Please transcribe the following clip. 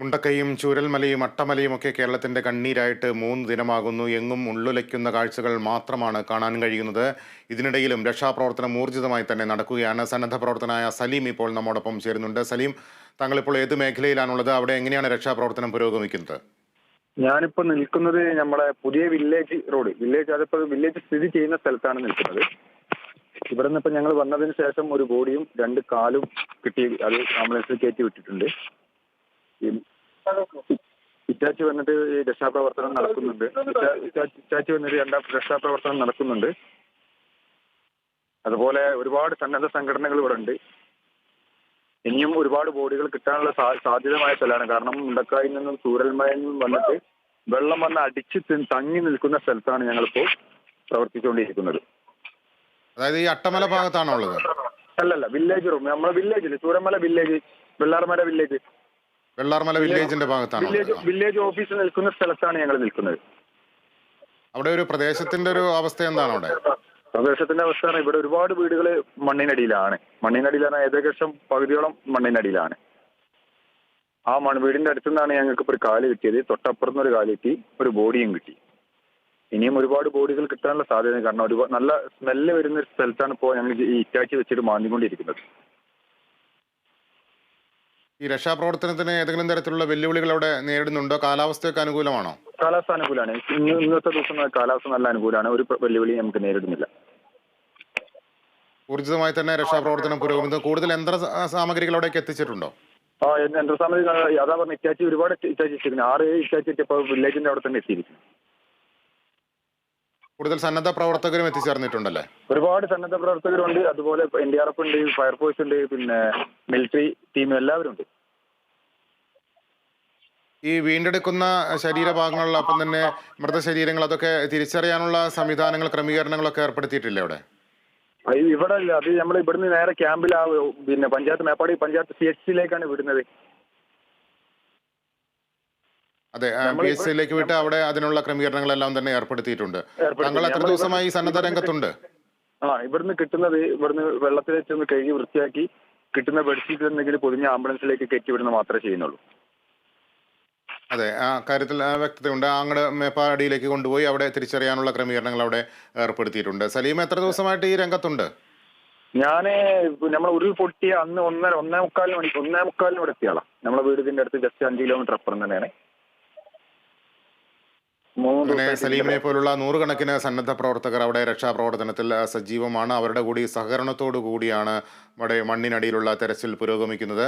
മുണ്ടക്കൈയും ചൂരൽമലയും അട്ടമലയും ഒക്കെ കേരളത്തിന്റെ കണ്ണീരായിട്ട് മൂന്ന് ദിനമാകുന്നു. എങ്ങും ഉള്ളുലയ്ക്കുന്ന കാഴ്ചകൾ മാത്രമാണ് കാണാൻ കഴിയുന്നത്. ഇതിനിടയിലും രക്ഷാപ്രവർത്തനം ഊർജിതമായി തന്നെ നടക്കുകയാണ്. സന്നദ്ധ പ്രവർത്തനായ സലീം ഇപ്പോൾ നമ്മോടൊപ്പം ചേരുന്നുണ്ട്. സലീം താങ്കളിപ്പോൾ ഏത് മേഖലയിലാണുള്ളത്? അവിടെ എങ്ങനെയാണ് രക്ഷാപ്രവർത്തനം പുരോഗമിക്കുന്നത്? ഞാനിപ്പോ നിൽക്കുന്നത് നമ്മുടെ പുതിയ വില്ലേജ് റോഡ്. വില്ലേജ് അതിപ്പോ വില്ലേജ് സ്ഥിതി ചെയ്യുന്ന സ്ഥലത്താണ് നിൽക്കുന്നത്. ഇവിടെ നിന്ന് ഇപ്പൊ ഞങ്ങൾ വന്നതിന് ശേഷം ഒരു ബോഡിയും രണ്ട് കാലും കിട്ടി. അത് ആംബുലൻസിൽ കയറ്റി വിട്ടിട്ടുണ്ട്. ഇറ്റാച്ചി വന്നിട്ട് ഈ രക്ഷാപ്രവർത്തനം നടക്കുന്നുണ്ട്. ഇറ്റാ- ഇറ്റാ- ഇറ്റാച്ചി വന്നിട്ട് രണ്ടാം രക്ഷാപ്രവർത്തനം നടക്കുന്നുണ്ട്. അതുപോലെ ഒരുപാട് സന്നദ്ധ സംഘടനകൾ ഇവിടെ ഉണ്ട്. ഇനിയും ഒരുപാട് ബോഡികൾ കിട്ടാനുള്ള സാധ്യതമായ സ്ഥലമാണ്. കാരണം മുണ്ടക്കായിൽ നിന്നും സൂരൽമയിൽ നിന്നും വന്നിട്ട് വെള്ളം വന്ന് അടിച്ച് തങ്ങി നിൽക്കുന്ന സ്ഥലത്താണ് ഞങ്ങളിപ്പോൾ പ്രവർത്തിച്ചുകൊണ്ടിരിക്കുന്നത്. അതായത് ഈ അട്ടമല ഭാഗത്താണോ ഉള്ളത്? അല്ലല്ല വില്ലേജ് റൂം. നമ്മളെ വില്ലേജിൽ സൂരമല വില്ലേജ് വെള്ളാർമല വില്ലേജ്. വെള്ളാർമല വില്ലേജിന്റെ ഭാഗത്താണ്? വില്ലേജ് ഓഫീസ് നിൽക്കുന്ന സ്ഥലത്താണ് ഞങ്ങൾ നിൽക്കുന്നത്. അവിടെ ഒരു പ്രദേശത്തിന്റെ ഒരു അവസ്ഥ എന്താണ് അവിടെ? പ്രദേശത്തിന്റെ അവസ്ഥയാണ് ഇവിടെ ഒരുപാട് വീടുകൾ മണ്ണിനടിയിലാണ്. മണ്ണിനടിയിലാണ് ഏകദേശം പകുതിയോളം മണ്ണിനടിയിലാണ്. ആ മൺ വീടിന്റെ അടുത്തു നിന്നാണ് ഞങ്ങൾക്ക് ഇപ്പോൾ ഒരു കാൽ കിട്ടിയത്. തൊട്ടപ്പുറത്തുനിന്ന് ഒരു കാൽ കിട്ടി. ഒരു ബോഡിയും കിട്ടി. ഇനിയും ഒരുപാട് ബോഡികൾ കിട്ടാനുള്ള സാധ്യത കാരണം ഒരുപാട് നല്ല സ്മെല്ല് വരുന്ന ഒരു സ്ഥലത്താണ് ഇപ്പോൾ ഞങ്ങൾ ഈ ഇറ്റാച്ചി വെച്ചിട്ട് മാന്തിക്കൊണ്ടിരിക്കുന്നത്. ഈ രക്ഷാപ്രവർത്തനത്തിന് ഏതെങ്കിലും തരത്തിലുള്ള വെല്ലുവിളികൾ അവിടെ നേരിടുന്നുണ്ടോ? കാലാവസ്ഥയൊക്കെ അനുകൂലമാണോ? കാലാവസ്ഥ അനുകൂലമാണ്. ഇന്ന് ഇന്നത്തെ ദിവസം കാലാവസ്ഥ നല്ല അനുകൂലമാണ്. ഒരു വെല്ലുവിളി നമുക്ക് നേരിടുന്നില്ല. ഊർജിതമായി തന്നെ രക്ഷാപ്രവർത്തനം പുരോഗമിക്കുന്നു. കൂടുതൽ യന്ത്ര സാമഗ്രികൾ അവിടേക്ക് എത്തിച്ചിട്ടുണ്ടോ? ആ യന്ത്ര സാമഗ്രികൾ അതാ പറഞ്ഞ ഇറ്റാച്ചി ഒരുപാട് ഇറ്റാച്ചി എത്തിയിരിക്കുന്നു ആറ് ഇറ്റാച്ചി എത്തിയപ്പോൾ വില്ലേജിന്റെ അവിടെ തന്നെ എത്തിയിരിക്കുന്നു. കൂടുതൽ സന്നദ്ധ പ്രവർത്തകരും എത്തിച്ചേർന്നിട്ടുണ്ടല്ലേ? ഒരുപാട് സന്നദ്ധ പ്രവർത്തകരുണ്ട്. അതുപോലെ എൻ ഡി ആർ എഫ് ഉണ്ട് ഫയർഫോഴ്സ് ഉണ്ട് പിന്നെ മിലിറ്ററി ടീമും എല്ലാവരും ഉണ്ട്. ഈ വീണ്ടെടുക്കുന്ന ശരീരഭാഗങ്ങളിലൊപ്പം തന്നെ മൃതശരീരങ്ങൾ അതൊക്കെ തിരിച്ചറിയാനുള്ള സംവിധാനങ്ങൾ ക്രമീകരണങ്ങളൊക്കെ ഏർപ്പെടുത്തിയിട്ടില്ലേ അവിടെ? അത് ഇവിടെ അല്ല അത് നമ്മൾ ഇവിടുന്ന് നേരെ ക്യാമ്പിൽ ആ പിന്നെ പഞ്ചായത്ത് മേപ്പാടി പഞ്ചായത്ത് സി എച്ച് സിയിലേക്കാണ് വിടുന്നത്. അതെ പി എസ് സിയിലേക്ക് വിട്ട് അവിടെ അതിനുള്ള ക്രമീകരണങ്ങളെല്ലാം തന്നെ ഏർപ്പെടുത്തിയിട്ടുണ്ട്. ഏർപ്പെടുത്തി. താങ്കൾ എത്ര ദിവസമായി സന്നദ്ധ രംഗത്തുണ്ട്? ആ ഇവിടുന്ന് കിട്ടുന്നത് ഇവിടുന്ന് വെള്ളത്തിൽ വെച്ചൊന്ന് കഴുകി വൃത്തിയാക്കി കിട്ടുന്ന ബെഡ്ഷീറ്റ് എന്തെങ്കിലും പൊതിഞ്ഞ ആംബുലൻസിലേക്ക് കയറ്റി വിടുന്ന മാത്രമേ ചെയ്യുന്നുള്ളൂ. അതെ ആ കാര്യത്തിൽ ആ, വ്യക്തതയുണ്ട്. അങ്ങോട്ട് മേപ്പാടിയിലേക്ക് കൊണ്ടുപോയി അവിടെ തിരിച്ചറിയാനുള്ള ക്രമീകരണങ്ങൾ അവിടെ ഏർപ്പെടുത്തിയിട്ടുണ്ട്. സലീം എത്ര ദിവസമായിട്ട് ഈ രംഗത്തുണ്ട്? ഞാൻ നമ്മൾ ഉരുൾ പൊട്ടിയ അന്ന് ഒന്നര ഒന്നേ മുക്കാലിന് മണി ഒന്നേ മുക്കാലിന് ഇവിടെ എത്തിയാളാ. നമ്മളെ വീടിന്റെ അടുത്ത് ജസ്റ്റ് അഞ്ച് കിലോമീറ്റർ അപ്പുറം തന്നെയാണ്. അങ്ങനെ ദിവസമായിട്ട് സലീമിനെ പോലുള്ള നൂറുകണക്കിന് സന്നദ്ധ പ്രവർത്തകർ അവിടെ രക്ഷാപ്രവർത്തനത്തിൽ സജീവമാണ്. അവരുടെ കൂടി സഹകരണത്തോടു കൂടിയാണ് അവിടെ മണ്ണിനടിയിലുള്ള തെരച്ചിൽ പുരോഗമിക്കുന്നത്.